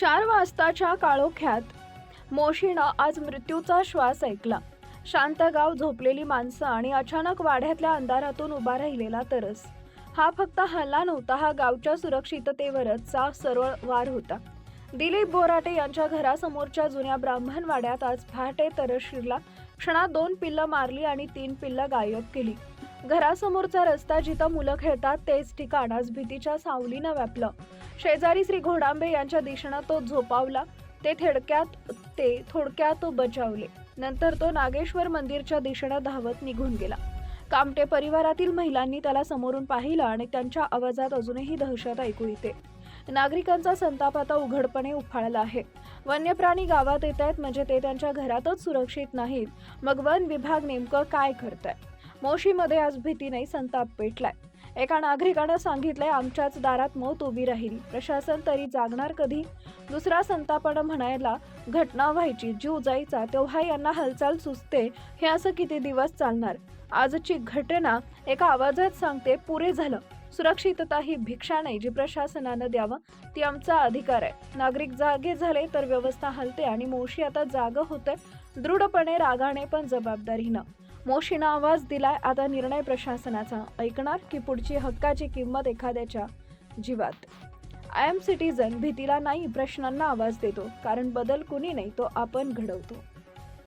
चार वाजताच्या काळोख्यात मोशीनं आज मृत्यूचा श्वास ऐकला. शांत गाव झोपलेली माणसं आणि अचानक वाड्यातल्या अंधारातून उभा राहिलेला तरस. हा फक्त हल्ला नव्हता हा गावच्या सुरक्षिततेवरच चा सरळ वार होता. दिलीप बोराटे यांच्या घरासमोरच्या जुन्या ब्राह्मण वाड्यात आज पहाटे तरस शिरला. क्षणात दोन पिल्लं मारली आणि तीन पिल्लं गायब केली. घरासमोरचा रस्ता जिथं मुलं खेळतात तेच ठिकाण. आज भीतीच्या सावलीनं व्यापलं. शेजारी श्री घोडांबे यांच्या दिशेनं तो झोपावला. ते थेडक्यात ते थोडक्यात बचावले. नंतर तो नागेश्वर मंदिरच्या दिशेनं धावत निघून गेला. कामटे परिवारातील महिलांनी त्याला समोरून पाहिलं आणि त्यांच्या आवाजात अजूनही दहशत ऐकू येते. नागरिकांचा संताप आता उघडपणे उफाळला आहे. वन्य प्राणी गावात येत आहेत म्हणजे ते त्यांच्या घरातच सुरक्षित नाहीत. मग वन विभाग नेमकं काय करत आहे मोशीमध्ये आज भीती नाही संताप पेटलाय. एका नागरिकानं सांगितलंय आमच्याच दारात मौत उभी राहील. प्रशासन तरी जागणार कधी? दुसरा संतापानं म्हणायला घटना व्हायची जीव जायचा तेव्हा यांना हालचाल सुचते. हे असं किती दिवस चालणार? आजची घटना एका आवाजात सांगते पुरे झालं. सुरक्षितता ही भिक्षा नाही जी प्रशासनानं द्यावं ती आमचा अधिकार आहे. नागरिक जागे झाले तर व्यवस्था हलते आणि मोशी आता जाग होते दृढपणे रागाने पण जबाबदारीनं. मोशीनं आवाज दिलाय. आता निर्णय प्रशासनाचा. ऐकणार की पुढची हक्काची किंमत एखाद्याच्या जीवात? आय एम सिटीजन भीतीला नाही प्रश्नांना आवाज देतो. कारण बदल कुणी नाही तो आपण घडवतो.